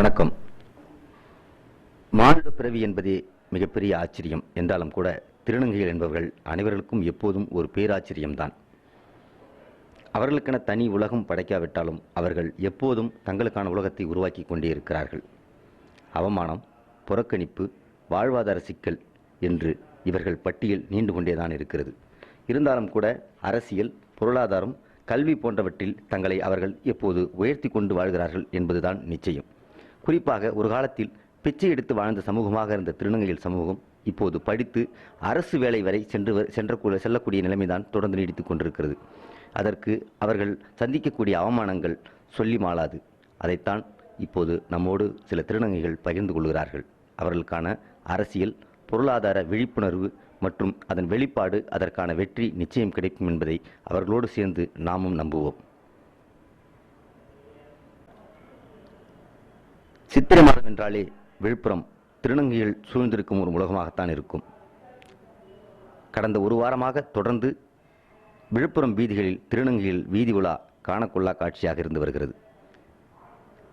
வணக்கம். மானுட பிறவி என்பதே மிகப்பெரிய ஆச்சரியம். என்றாலும் கூட திருநங்கைகள் என்பவர்கள் அனைவர்களுக்கும் எப்போதும் ஒரு பேராச்சரியம்தான். அவர்களுக்கென தனி உலகம் படைக்காவிட்டாலும் அவர்கள் எப்போதும் தங்களுக்கான உலகத்தை உருவாக்கி கொண்டே இருக்கிறார்கள். அவமானம் புறக்கணிப்பு வாழ்வாதார சிக்கல் என்று இவர்கள் பட்டியல் நீண்டு கொண்டேதான் இருக்கிறது. இருந்தாலும் கூட அரசியல் பொருளாதாரம் கல்வி போன்றவற்றில் தங்களை அவர்கள் எப்போது உயர்த்தி கொண்டு வாழ்கிறார்கள் என்பதுதான் நிச்சயம். குறிப்பாக ஒரு காலத்தில் பிச்சை எடுத்து வாழ்ந்த சமூகமாக இருந்த திருநங்கைகள் சமூகம் இப்போது படித்து அரசு வேலை வரை சென்று சென்ற செல்லக்கூடிய நிலைமைதான் தொடர்ந்து நீடித்து கொண்டிருக்கிறது. அதற்கு அவர்கள் சந்திக்கக்கூடிய அவமானங்கள் சொல்லி மாளாது. அதைத்தான் இப்போது நம்மோடு சில திருநங்கைகள் பகிர்ந்து கொள்கிறார்கள். அவர்களுக்கான அரசியல் பொருளாதார விழிப்புணர்வு மற்றும் அதன் வெளிப்பாடு அதற்கான வெற்றி நிச்சயம் கிடைக்கும் என்பதை அவர்களோடு சேர்ந்து நாமும் நம்புவோம். சித்திரை மாதம் என்றாலே விழுப்புரம் திருநங்கையில் சூழ்ந்திருக்கும் ஒரு உலகமாகத்தான் இருக்கும். கடந்த ஒரு வாரமாக தொடர்ந்து விழுப்புரம் வீதிகளில் திருநங்கையில் வீதி உலா காணக்கொள்ளா காட்சியாக இருந்து வருகிறது.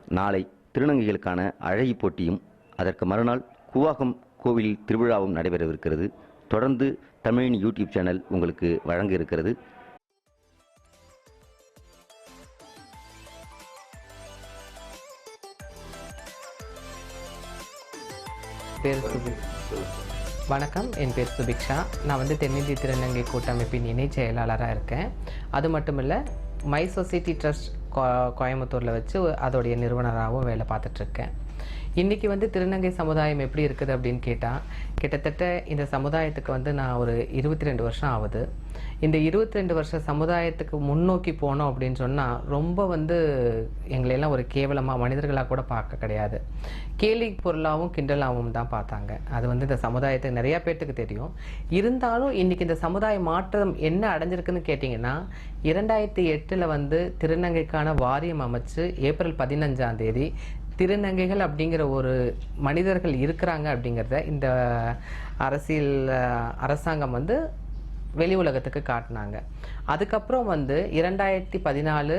நாளை திருநங்கைகளுக்கான அழகி போட்டியும் அதற்கு மறுநாள் கூவாகம் கோவிலில் திருவிழாவும் நடைபெறவிருக்கிறது. தொடர்ந்து தமிழின் யூடியூப் சேனல் உங்களுக்கு வழங்க இருக்கிறது. பேர் சுபி. வணக்கம் என் பேர் சுபிக்ஷா. நான் வந்து தென்னிந்திய திருநங்கை கூட்டமைப்பின் இணை செயலாளராக இருக்கேன். அது மட்டும் இல்லை மை சொசைட்டி ட்ரஸ்ட் கோயம்புத்தூரில் வச்சு அதோடைய நிறுவனராகவும் வேலை பார்த்துட்ருக்கேன் இன்றைக்கி வந்து திருநங்கை சமுதாயம் எப்படி இருக்குது அப்படின்னு கேட்டால் கிட்டத்தட்ட இந்த சமுதாயத்துக்கு வந்து நான் ஒரு இருபத்தி ரெண்டு வருஷம் ஆகுது. இந்த இருபத்தி ரெண்டு வருஷ சமுதாயத்துக்கு முன்னோக்கி போனோம் அப்படின்னு சொன்னால் ரொம்ப வந்து எங்களையெல்லாம் ஒரு கேவலமாக மனிதர்களாக கூட பார்க்க கிடையாது. கேலி பொருளாகவும் கிண்டலாகவும் தான் பார்த்தாங்க. அது வந்து இந்த சமுதாயத்துக்கு நிறையா பேர்த்துக்கு தெரியும். இருந்தாலும் இன்னைக்கு இந்த சமுதாய மாற்றம் என்ன அடைஞ்சிருக்குன்னு கேட்டிங்கன்னா இரண்டாயிரத்தி எட்டில் வந்து திருநங்கைக்கான வாரியம் அமைச்சு ஏப்ரல் பதினஞ்சாம் தேதி திருநங்கைகள் அப்படிங்கிற ஒரு மனிதர்கள் இருக்கிறாங்க அப்படிங்கிறத இந்த அரசியல் அரசாங்கம் வந்து வெளி உலகத்துக்கு காட்டினாங்க. அதுக்கப்புறம் வந்து இரண்டாயிரத்தி பதினாலு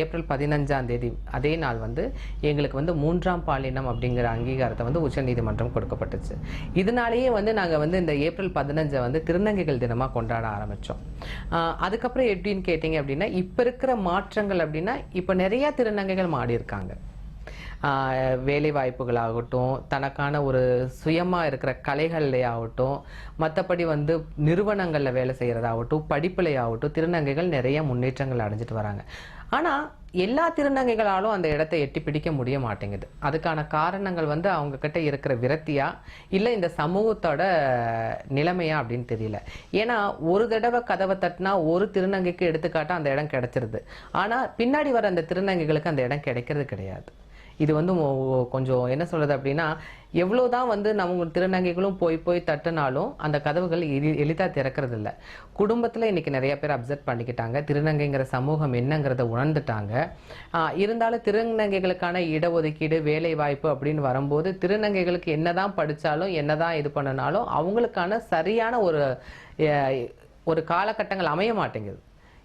ஏப்ரல் பதினஞ்சாம் தேதி அதே நாள் வந்து எங்களுக்கு வந்து மூன்றாம் பாலினம் அப்படிங்கிற அங்கீகாரத்தை வந்து உச்சநீதிமன்றம் கொடுக்கப்பட்டுச்சு. இதனாலேயே வந்து நாங்கள் வந்து இந்த ஏப்ரல் பதினஞ்சை வந்து திருநங்கைகள் தினமாக கொண்டாட ஆரம்பித்தோம் அதுக்கப்புறம் எப்படின்னு கேட்டிங்க அப்படின்னா இப்போ இருக்கிற மாற்றங்கள் அப்படின்னா இப்போ நிறையா திருநங்கைகள் மாடி இருக்காங்க வேலை வாய்ப்புகளாகட்டும் தனக்கான ஒரு சுயமாக இருக்கிற கலைகள்லே ஆகட்டும் மற்றபடி வந்து நிறுவனங்களில் வேலை செய்கிறதாகட்டும் படிப்புலையாகட்டும் திருநங்கைகள் நிறைய முன்னேற்றங்கள் அடைஞ்சிட்டு வராங்க. ஆனால் எல்லா திருநங்கைகளாலும் அந்த இடத்தை எட்டி பிடிக்க முடிய மாட்டேங்குது. அதுக்கான காரணங்கள் வந்து அவங்க கிட்ட இருக்கிற விரத்தியா இல்லை இந்த சமூகத்தோட நிலைமையா அப்படின்னு தெரியல. ஏன்னா ஒரு தடவை கதவை தட்டினா ஒரு திருநங்கைக்கு எடுத்துக்காட்டா அந்த இடம் கிடைச்சிருது. ஆனால் பின்னாடி வர அந்த திருநங்கைகளுக்கு அந்த இடம் கிடைக்கிறது கிடையாது. இது வந்து கொஞ்சம் என்ன சொல்கிறது அப்படின்னா எவ்வளோதான் வந்து நம்ம திருநங்கைகளும் போய் போய் தட்டினாலும் அந்த கதவுகள் எளி எளிதாக திறக்கிறது இல்லை குடும்பத்தில் இன்றைக்கி நிறைய பேர் அப்சர்வ் பண்ணிக்கிட்டாங்க. திருநங்கைங்கிற சமூகம் என்னங்கிறத உணர்ந்துட்டாங்க. இருந்தாலும் திருநங்கைகளுக்கான இடஒதுக்கீடு வேலை வாய்ப்பு அப்படின்னு வரும்போது திருநங்கைகளுக்கு என்னதான் படித்தாலும் என்னதான் இது பண்ணினாலும் அவங்களுக்கான சரியான ஒரு ஒரு காலகட்டங்கள் அமைய மாட்டேங்குது.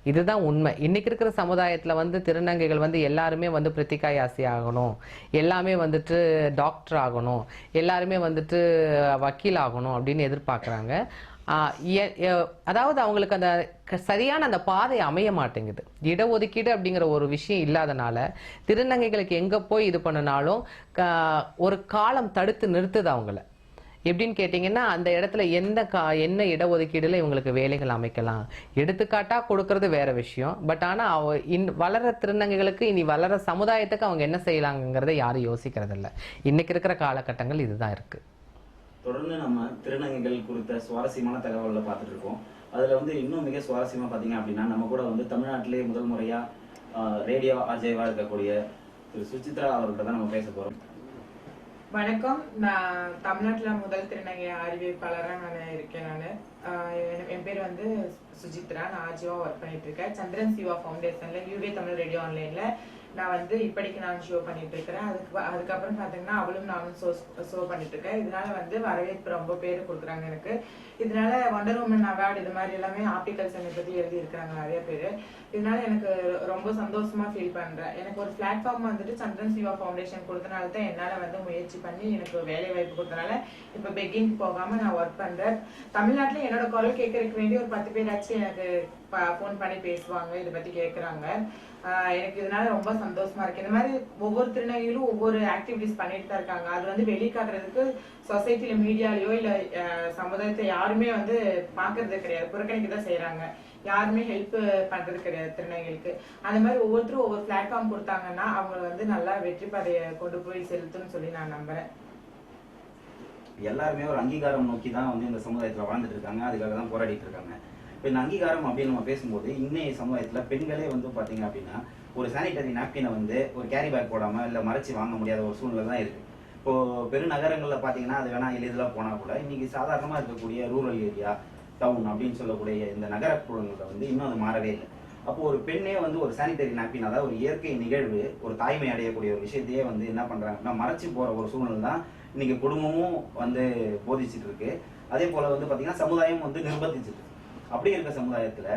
இதுதான் உண்மை. இன்னைக்கு இருக்கிற சமுதாயத்தில் வந்து திருநங்கைகள் வந்து எல்லாருமே வந்து பிரித்திகாயாசி ஆகணும். எல்லாமே வந்துட்டு டாக்டர் ஆகணும். எல்லாருமே வந்துட்டு வக்கீல் ஆகணும் அப்படின்னு எதிர்பார்க்குறாங்க. அதாவது அவங்களுக்கு அந்த க- சரியான அந்த பாதை அமைய மாட்டேங்குது. இடஒதுக்கீடு அப்படிங்கிற ஒரு விஷயம் இல்லாதனால திருநங்கைகளுக்கு எங்கே போய் இது பண்ணினாலும் க- ஒரு காலம் தடுத்து நிறுத்துது அவங்கள. எப்படின்னு கேட்டிங்கன்னா அந்த இடத்துல எந்த கா என்ன இடஒதுக்கீடுல இவங்களுக்கு வேலைகள் அமைக்கலாம்? எடுத்துக்காட்டாக கொடுக்கறது வேற விஷயம். பட் ஆனால் அவ இன் வளர திருநங்கைகளுக்கு இனி வளர சமுதாயத்துக்கு அவங்க என்ன செய்யலாங்கிறத யாரும் யோசிக்கிறது இல்ல இன்னைக்கு இருக்கிற காலகட்டங்கள் இதுதான் இருக்குது தொடர்ந்து நம்ம திருநங்கைகள் குறித்த சுவாரஸ்யமான தகவல்களை பார்த்துட்டு இருக்கோம். வந்து இன்னும் மிக சுவாரஸ்யமாக பார்த்தீங்க அப்படின்னா நம்ம கூட வந்து தமிழ்நாட்டிலேயே முதல் முறையாக ரேடியோ அஜயவாக இருக்கக்கூடிய திரு. சுசித்ரா அவர்கிட்ட தான் நம்ம பேச போகிறோம் வணக்கம். நான் தமிழ்நாட்டில் முதல் திருநங்கை அறிவிப்பாளராக நான் இருக்கேன் நான். என் பேர் வந்து சுஜித்ரா. நான் ஆஜிவா ஒர்க் பண்ணிட்டு இருக்கேன். சந்திரன் சிவா ஃபவுண்டேஷன்ல யூவே தமிழ் ரேடியோ ஆன்லைன்ல நான் வந்து இப்படிக்கு நான் ஷோ பண்ணிட்டு இருக்கிறேன். அதுக்கு அதுக்கப்புறம் பார்த்தீங்கன்னா அவளும் நானும் ஷோ ஷோ பண்ணிட்டு இருக்கேன். இதனால வந்து வரவேற்பு ரொம்ப பேர் கொடுக்குறாங்க எனக்கு. இதனால ஒண்டர் உமன் அவார்டு இது மாதிரி எல்லாமே ஆப்டிக்கல் சென்னை பற்றி எழுதி இருக்கிறாங்க நிறைய பேர். இதனால எனக்கு ரொம்ப சந்தோஷமா ஃபீல் பண்றேன். எனக்கு ஒரு பிளாட்ஃபார்ம் வந்துட்டு சந்திரன் சிவா ஃபவுண்டேஷன் கொடுத்தனால தான் என்னால வந்து முயற்சி பண்ணி எனக்கு வேலை வாய்ப்பு கொடுத்தனால இப்போ பெக்கிங் போகாம நான் ஒர்க் பண்றேன். தமிழ்நாட்டில் என்னோட குரல் கேட்கறதுக்கு வேண்டி ஒரு பத்து பேராச்சும் எனக்கு ஃபோன் பண்ணி பேசுவாங்க இதை பத்தி கேட்குறாங்க எனக்கு இதனால ரொம்ப சந்தோஷமா இருக்கு. இந்த மாதிரி ஒவ்வொரு திருநங்கைகளும் ஒவ்வொரு ஆக்டிவிட்டிஸ் பண்ணிட்டு தான் இருக்காங்க. அது வந்து வெளிக்காட்டுறதுக்கு சொசைட்டில மீடியாலையோ இல்ல சமுதாயத்தை யாருமே வந்து பாக்குறது கிடையாது. புறக்கணிக்க தான் செய்யறாங்க யாருமே ஹெல்ப் பண்றது கிடையாது திருநங்கைகளுக்கு. அந்த மாதிரி ஒவ்வொருத்தரும் ஒவ்வொரு பிளாட்ஃபார்ம் கொடுத்தாங்கன்னா அவங்க வந்து நல்லா வெற்றி பாதையை கொண்டு போய் செலுத்தும்னு சொல்லி நான் நம்புறேன். எல்லாருமே ஒரு அங்கீகாரம் நோக்கி தான் வந்து இந்த சமுதாயத்துல வாழ்ந்துட்டு இருக்காங்க. அதுக்காக தான் போராடிட்டு இருக்காங்க. இப்போ இந்த அங்கீகாரம் அப்படின்னு நம்ம பேசும்போது இன்னைய சமுதாயத்தில் பெண்களே வந்து பார்த்தீங்க அப்படின்னா ஒரு சானிட்டரி நாப்கினை வந்து ஒரு கேரி பேக் போடாமல் இல்லை மறைச்சி வாங்க முடியாத ஒரு சூழ்நிலை தான் இருக்குது இப்போது பெருநகரங்களில் பார்த்தீங்கன்னா அது வேணால் எளிதில் போனால் கூட இன்றைக்கி சாதாரணமாக இருக்கக்கூடிய ரூரல் ஏரியா டவுன் அப்படின்னு சொல்லக்கூடிய இந்த நகரப்புறங்களில் வந்து இன்னும் அது மாறவே இல்லை. அப்போ ஒரு பெண்ணே வந்து ஒரு சானிட்டரி நாப்கின் அதாவது ஒரு இயற்கை நிகழ்வு ஒரு தாய்மை அடையக்கூடிய ஒரு விஷயத்தையே வந்து என்ன பண்ணுறாங்கன்னா மறைச்சு போகிற ஒரு சூழ்நிலை தான் இன்னைக்கு குடும்பமும் வந்து போதிச்சுட்டு இருக்கு. அதே போல் வந்து பார்த்தீங்கன்னா சமுதாயம் வந்து நிர்பந்திச்சுட்டு இருக்கு. அப்படி இருக்க சமுதாயத்துல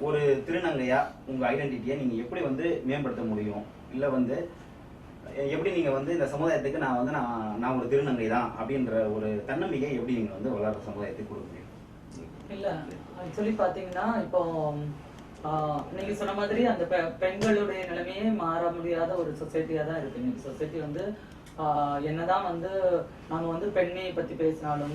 ஒரு திருநங்கையா உங்க ஐடென்டிட்டியை நீங்க எப்படி வந்து மேம்படுத்த முடியும்? இல்ல வந்து எ- எப்படி நீங்க வந்து இந்த சமுதாயத்துக்கு நான் வந்து நான் நான் ஒரு திருநங்கை தான் அப்படின்ற ஒரு தன்னம்பிக்கை எப்படி நீங்க வந்து வளர்ற சமுதாயத்துக்கு கொடுக்க முடியும் இல்ல ஆக்சுவலி பாத்தீங்கன்னா இப்போ நீங்க சொன்ன மாதிரி அந்த பெ- பெண்களுடைய நிலைமையே மாற முடியாத ஒரு சொசைட்டியா தான் இருக்கு. இன்னைக்கு சொசைட்டி வந்து என்னதான் வந்து நாம வந்து பெண்ணை பத்தி பேசினாலும்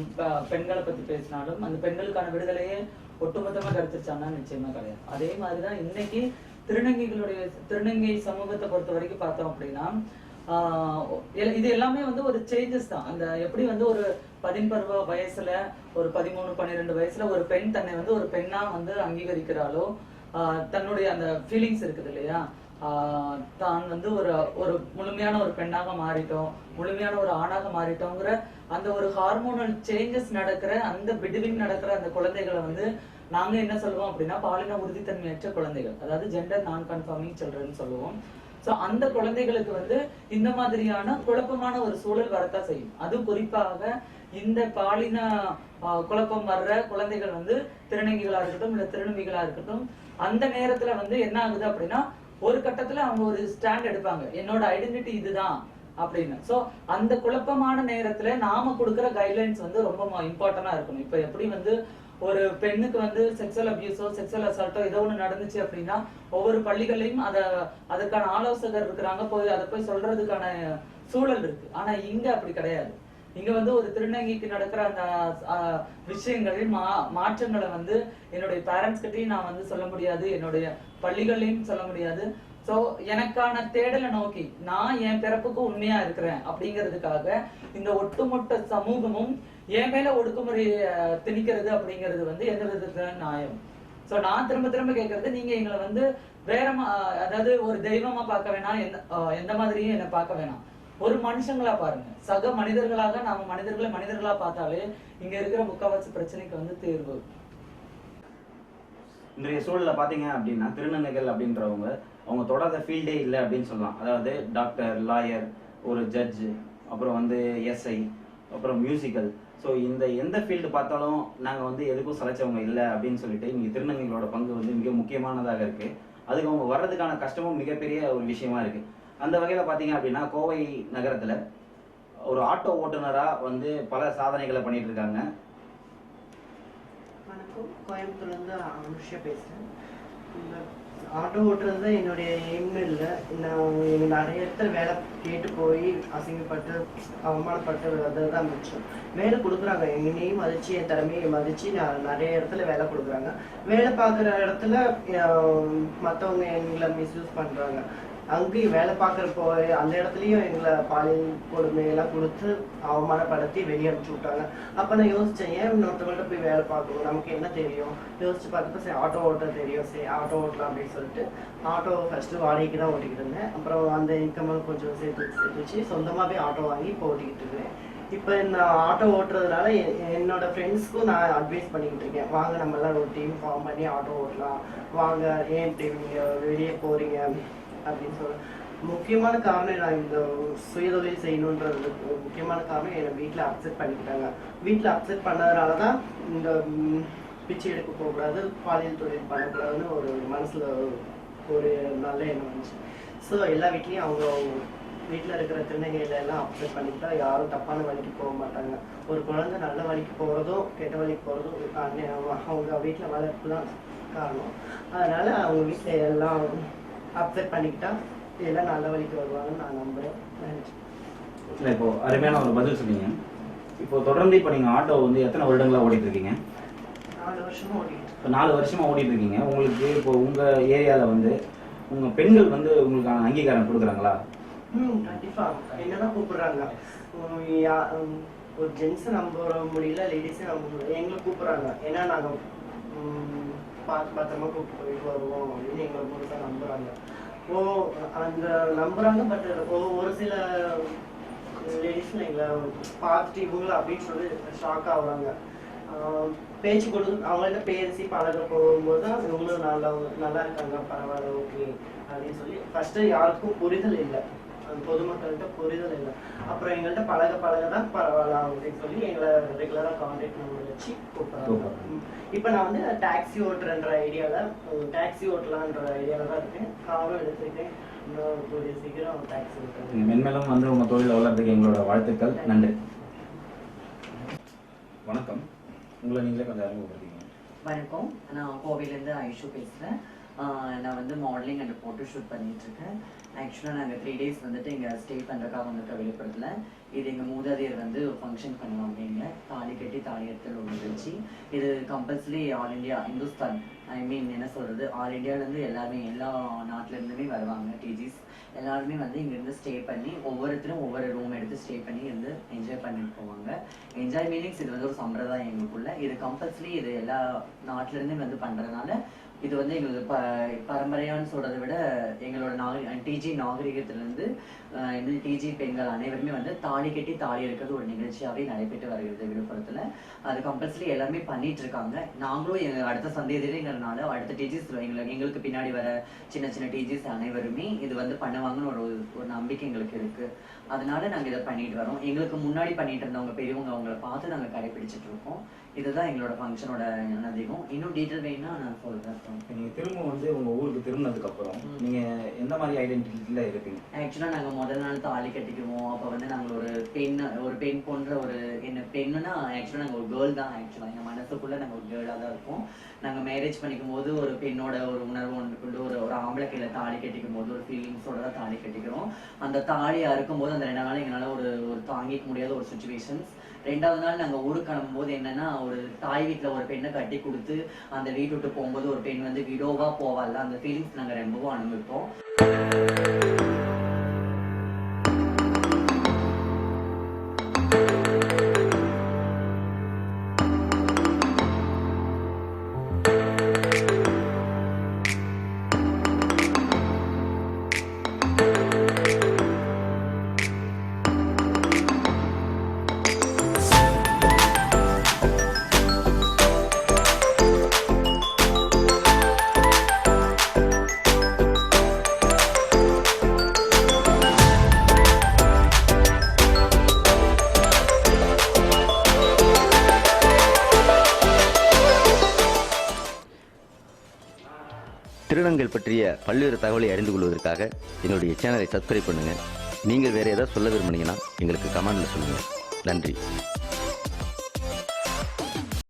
பெண்களை பத்தி பேசினாலும் அந்த பெண்களுக்கான விடுதலையே ஒட்டுமொத்தமா கிடைச்சிருச்சான்னா நிச்சயமா கிடையாது. அதே மாதிரிதான் இன்னைக்கு திருநங்கைகளுடைய திருநங்கை சமூகத்தை பொறுத்த வரைக்கும் பார்த்தோம் அப்படின்னா ஆஹ் இது எல்லாமே வந்து ஒரு சேஞ்சஸ் தான். அந்த எப்படி வந்து ஒரு பதின்பருவ வயசுல ஒரு பதிமூணு பன்னிரெண்டு வயசுல ஒரு பெண் தன்னை வந்து ஒரு பெண்ணா வந்து அங்கீகரிக்கிறாளோ ஆஹ் தன்னுடைய அந்த ஃபீலிங்ஸ் இருக்குது இல்லையா? தான் வந்து ஒரு ஒரு முழுமையான ஒரு பெண்ணாக மாறிட்டோம் முழுமையான ஒரு ஆணாக மாறிட்டோங்கிற அந்த ஒரு ஹார்மோனல் சேஞ்சஸ் நடக்கிற அந்த பிட்வீன் நடக்கிற அந்த குழந்தைகளை வந்து நாங்க என்ன சொல்லுவோம் அப்படின்னா பாலின உறுதித்தன்மையற்ற குழந்தைகள் அதாவது ஜெண்டர் நான் கன்ஃபார்மிங் சில்ட்ரன் சொல்லுவோம். சோ அந்த குழந்தைகளுக்கு வந்து இந்த மாதிரியான குழப்பமான ஒரு சூழல் வரத்தான் செய்யும். அது குறிப்பாக இந்த பாலின ஆஹ், குழப்பம் வர்ற குழந்தைகள் வந்து திருநங்கைகளா இருக்கட்டும் இல்ல திருநம்பிகளா இருக்கட்டும் அந்த நேரத்துல வந்து என்ன ஆகுது அப்படின்னா ஒரு கட்டத்துல அவங்க ஒரு ஸ்டாண்ட் எடுப்பாங்க. என்னோட ஐடென்டிட்டி இதுதான் அப்படின்னு. சோ அந்த குழப்பமான நேரத்துல நாம கொடுக்குற கைட்லைன்ஸ் வந்து ரொம்ப இம்பார்ட்டண்டா இருக்கணும். இப்ப எப்படி வந்து ஒரு பெண்ணுக்கு வந்து செக்ஸுவல் அபியூஸோ செக்ஸுவல் அசால்ட்டோ ஏதோ ஒண்ணு நடந்துச்சு அப்படின்னா ஒவ்வொரு பள்ளிகள்லயும் அத அதற்கான ஆலோசகர் இருக்கிறாங்க. போய் அதை போய் சொல்றதுக்கான சூழல் இருக்கு. ஆனா இங்க அப்படி கிடையாது. இங்க வந்து ஒரு திருநங்கைக்கு நடக்கிற அந்த விஷயங்கள் மா மாற்றங்களை வந்து என்னுடைய பேரண்ட்ஸ் கிட்டயும் நான் வந்து சொல்ல முடியாது. என்னுடைய பள்ளிகள்லையும் சொல்ல முடியாது. சோ எனக்கான தேடலை நோக்கி நான் என் பிறப்புக்கு உண்மையா இருக்கிறேன் அப்படிங்கிறதுக்காக இந்த ஒட்டுமொத்த சமூகமும் என் மேல ஒடுக்குமுறை திணிக்கிறது அப்படிங்கிறது வந்து எந்த விதத்துல நியாயம்? சோ நான் திரும்ப திரும்ப கேட்கறது நீங்க எங்களை வந்து வேற அதாவது ஒரு தெய்வமா பார்க்க வேணாம் எந்த அஹ், எந்த மாதிரியும் என்ன பார்க்க வேணாம். ஒரு மனுஷங்களா பாருங்க. சக மனிதர்களாக நாம மனிதர்களை மனிதர்களா பார்த்தாலே இங்க இருக்கிற முக்காவாசி பிரச்சனைக்கு வந்து தீர்வு. இன்றைய சூழல்ல பாத்தீங்க அப்படின்னா திருநங்கைகள் அப்படின்றவங்க அவங்க தொடாத ஃபீல்டே இல்லை அப்படின்னு சொல்லலாம். அதாவது டாக்டர் லாயர் ஒரு ஜட்ஜு அப்புறம் வந்து எஸ்ஐ அப்புறம் மியூசிக்கல் ஸோ இந்த எந்த ஃபீல்டு பார்த்தாலும் நாங்கள் வந்து எதுக்கும் சளைச்சவங்க இல்லை அப்படின்னு சொல்லிட்டு இங்கே திருநங்கைகளோட பங்கு வந்து மிக முக்கியமானதாக இருக்குது அதுக்கு அவங்க வர்றதுக்கான கஷ்டமும் மிகப்பெரிய ஒரு விஷயமா இருக்குது அந்த வகையில் பார்த்தீங்க அப்படின்னா கோவை நகரத்தில் ஒரு ஆட்டோ ஓட்டுநராக வந்து பல சாதனைகளை பண்ணிட்டு இருக்காங்க வணக்கம். கோயம்புத்தூர்லேருந்து அனுஷா பேசுகிறேன் ஆட்டோ ஓட்டுறது தான் என்னுடைய எய்ம் இல்லை. நான் நிறைய இடத்துல வேலை கேட்டு போய் அசிங்கப்பட்டு அவமானப்பட்டு அதில் தான் மிச்சம். வேலை கொடுக்குறாங்க. என்னையும் மதிச்சு என் திறமையை மதிச்சு நான் நிறைய இடத்துல வேலை கொடுக்குறாங்க. வேலை பார்க்குற இடத்துல மற்றவங்க எங்களை மிஸ்யூஸ் பண்ணுறாங்க அங்கேயும் வேலை பார்க்குறப்போ அந்த இடத்துலையும் எங்களை பாலியல் கொடுமையெல்லாம் கொடுத்து அவமானப்படுத்தி வெளியே அனுப்பிச்சு விட்டாங்க. அப்போ நான் யோசித்தேன் ஏன் இன்னொருத்தவங்கள்ட்ட போய் வேலை பார்க்கணும்? நமக்கு என்ன தெரியும்? யோசிச்சு பார்த்தப்ப சரி ஆட்டோ ஓட்ட தெரியும். சரி ஆட்டோ ஓட்டலாம் அப்படின்னு சொல்லிட்டு ஆட்டோ ஃபஸ்ட்டு வாடகைக்கு தான் ஓட்டிக்கிட்டு இருந்தேன். அப்புறம் அந்த இன்கம்மெல்லாம் கொஞ்சம் சேர்த்து சேர்த்து வச்சு சொந்தமாகவே ஆட்டோ வாங்கி இப்போ ஓட்டிக்கிட்டு இருக்கேன் இப்போ நான் ஆட்டோ ஓட்டுறதுனால என்னோட ஃப்ரெண்ட்ஸ்க்கும் நான் அட்வைஸ் பண்ணிக்கிட்டு இருக்கேன். வாங்க நம்ம எல்லாம் ஒரு டீம் ஃபார்ம் பண்ணி ஆட்டோ ஓட்டலாம். வாங்க ஏன் இப்படி நீங்கள் வெளியே போகிறீங்க அப்படின்னு சொல்ல முக்கியமான காரணம் நான் இந்த சுயதொழில் செய்யணுன்றது முக்கியமான காரணம். என்னை வீட்டில் அப்செட் பண்ணிக்கிட்டாங்க. வீட்டில் அப்செட் பண்ணதுனால தான் இந்த பிச்சை எடுக்க போகக்கூடாது பாலியல் தொழில் பண்ணக்கூடாதுன்னு ஒரு மனசில் ஒரு நல்ல எண்ணம் வந்துச்சு. ஸோ எல்லா வீட்லேயும் அவங்க வீட்டில் இருக்கிற திருநங்கைகளை எல்லாம் அப்செட் பண்ணிக்கிட்டா யாரும் தப்பான வழிக்கு போக மாட்டாங்க. ஒரு குழந்தை நல்ல வழிக்கு போகிறதும் கெட்ட வழிக்கு போகிறதும் அவங்க வீட்டில் வளர்ப்பு தான் காரணம். அதனால் அவங்க வீட்டில் எல்லாம் அப்செட் பண்ணிக்கிட்டா எல்லாம் நல்ல வழிக்கு வருவாங்கன்னு நான் நம்புறேன். இல்லை இப்போ அருமையான ஒரு பதில் சொன்னீங்க. இப்போ தொடர்ந்து இப்போ நீங்கள் ஆட்டோ வந்து எத்தனை வருடங்களா ஓடிட்டு இருக்கீங்க நாலு வருஷமா ஓடிட்டு இப்போ நாலு வருஷமா ஓடிட்டு இருக்கீங்க உங்களுக்கு இப்போ உங்க ஏரியால வந்து உங்க பெண்கள் வந்து உங்களுக்கான அங்கீகாரம் கொடுக்குறாங்களா? ம் கண்டிப்பா. என்னதான் கூப்பிடுறாங்க. ஒரு ஜென்ஸ் நம்ப முடியல லேடிஸே நம்ப முடியல எங்களை கூப்பிடுறாங்க. ஏன்னா நாங்க உம் பார்த்து பத்திரமா கூப்பிட்டு போயிட்டு வருவோம். அப்படின்னு எங்களை பொறுத்த நம்புறாங்க. ஓ அந்த நம்புறாங்க பட் ஒரு சில லேடிஸ்ல எங்களை பார்த்துட்டு இவங்கள அப்படின்னு சொல்லி ஷாக் ஆகுறாங்க. பேச்சு கொடுத்து அவங்கள்ட்ட பேசி பழக போகும்போது தான் இவங்களும் நல்லா நல்லா இருக்காங்க பரவாயில்ல ஓகே அப்படின்னு சொல்லி ஃபஸ்ட்டு யாருக்கும் புரிதல் இல்லை. பொதுமக்கள்கிட்ட புரிதல் இல்லை. அப்புறம் எங்கள்கிட்ட பழக பழக தான் பரவாயில்ல அப்படின்னு சொல்லி எங்களை ரெகுலராக கான்டாக்ட் நம்பர் வச்சு கூப்பிடுறாங்க. இப்போ நான் வந்து டாக்ஸி ஓட்டுறன்ற ஐடியாவில் டாக்ஸி ஓட்டலான்ற ஐடியாவில் தான் இருக்கேன். காரும் எடுத்திருக்கேன். மென்மேலும் வந்து உங்க தொழிலை வளர்றதுக்கு எங்களோட வாழ்த்துக்கள். நன்றி. வணக்கம். உங்களை நீங்களே கொஞ்சம் அறிமுகப்படுத்திக்கங்க. வணக்கம். நான் கோவையிலேருந்து ஐஷு பேசுகிறேன் நான் வந்து மாடலிங் அண்ட் ஃபோட்டோ ஷூட் பண்ணிட்டு இருக்கேன் ஆக்சுவலாக நாங்கள் த்ரீ டேஸ் வந்துட்டு இங்கே ஸ்டே பண்ணுறக்காக வந்திருக்க விழுப்புரத்தில். இது எங்கள் மூதாதையர் வந்து ஃபங்க்ஷன் பண்ணுவாங்க அப்படிங்கிற தாலி கட்டி தாலி எடுத்தல் ஒரு நிகழ்ச்சி இது compulsory all India Hindustan I mean என்ன சொல்கிறது ஆல் இண்டியாவிலேருந்து எல்லாருமே எல்லா நாட்டிலேருந்துமே வருவாங்க டிஜிஸ் எல்லாருமே வந்து இங்கேருந்து ஸ்டே பண்ணி ஒவ்வொருத்தரும் ஒவ்வொரு ரூம் எடுத்து ஸ்டே பண்ணி இருந்து என்ஜாய் பண்ணிட்டு போவாங்க. என்ஜாய் மீனிங்ஸ் இது வந்து ஒரு சம்பிரதாயம் எங்களுக்குள்ள. இது கம்பல்சரி இது எல்லா நாட்டிலேருந்தும் வந்து பண்ணுறதுனால இது வந்து எங்களுக்கு ப பரம்பரையான்னு சொல்கிறத விட எங்களோட நாகரி டிஜி நாகரிகத்திலேருந்து எங்கள் டிஜி பெண்கள் அனைவருமே வந்து தாலி கட்டி தாலி இருக்கிறது ஒரு நிகழ்ச்சியாகவே நடைபெற்று வருகிறது விழுப்புரத்தில். அது கம்பல்சரி எல்லாருமே பண்ணிட்டு இருக்காங்க. நாங்களும் எங்கள் அடுத்த சந்தேகங்கிறனால அடுத்த டிஜிஸ் எங்களுக்கு எங்களுக்கு பின்னாடி வர சின்ன சின்ன டிஜிஸ் அனைவருமே இது வந்து பண்ணுவாங்கன்னு ஒரு ஒரு நம்பிக்கை எங்களுக்கு இருக்குது அதனால நாங்கள் இதை பண்ணிட்டு வரோம். எங்களுக்கு முன்னாடி பண்ணிட்டு இருந்தவங்க பெரியவங்க அவங்கள பார்த்து நாங்கள் கடைபிடிச்சிட்டு இருக்கோம். இதுதான் எங்களோட ஃபங்க்ஷனோட அதிகம். இன்னும் டீட்டெயில் வேணும்னா நான் சொல்கிறேன் இப்போ நீங்க திரும்ப வந்து உங்க ஊருக்கு திரும்பினதுக்கு அப்புறம் நீங்க எந்த மாதிரி ஐடென்டிட்டில இருப்பீங்க ஆக்சுவலாக நாங்கள் முதல் நாள் தாலி கட்டிக்குவோம். அப்போ வந்து நாங்கள் ஒரு பெண் ஒரு பெண் போன்ற ஒரு என்ன பெண்ணுனா ஆக்சுவலாக நாங்கள் ஒரு கேர்ள் தான் ஆக்சுவலாக எங்கள் மனசுக்குள்ளே நாங்கள் ஒரு கேர்ளாக தான் இருப்போம். நாங்கள் மேரேஜ் பண்ணிக்கும் போது ஒரு பெண்ணோட ஒரு உணர்வு ஒன்று கொண்டு ஒரு ஒரு ஆம்பளை கையில் தாலி கட்டிக்கும் போது ஒரு ஃபீலிங்ஸோட தான் தாலி கட்டிக்கிறோம். அந்த தாலி அறுக்கும் போது அந்த ரெண்டு நாள் எங்களால் ஒரு ஒரு தாங்கிக்க முடியாத ஒரு சுச்சுவேஷன்ஸ் ரெண்டாவது நாள் நாங்கள் ஊருக்கு கிளம்பும்போது என்னன்னா ஒரு தாய் வீட்டில் ஒரு பெண்ணை கட்டி கொடுத்து அந்த வீட்டு விட்டு போகும்போது ஒரு பெண் வந்து விடோவா போவாள் அந்த ஃபீலிங்ஸ் நாங்கள் ரொம்பவும் அனுபவிப்போம். திருநங்கல் பற்றிய பல்வேறு தகவலை அறிந்து கொள்வதற்காக என்னுடைய சேனலை சப்ஸ்கிரைப் பண்ணுங்கள் நீங்கள் வேறு ஏதாவது சொல்ல விரும்புனீங்கன்னா எங்களுக்கு கமெண்டில் சொல்லுங்கள் நன்றி.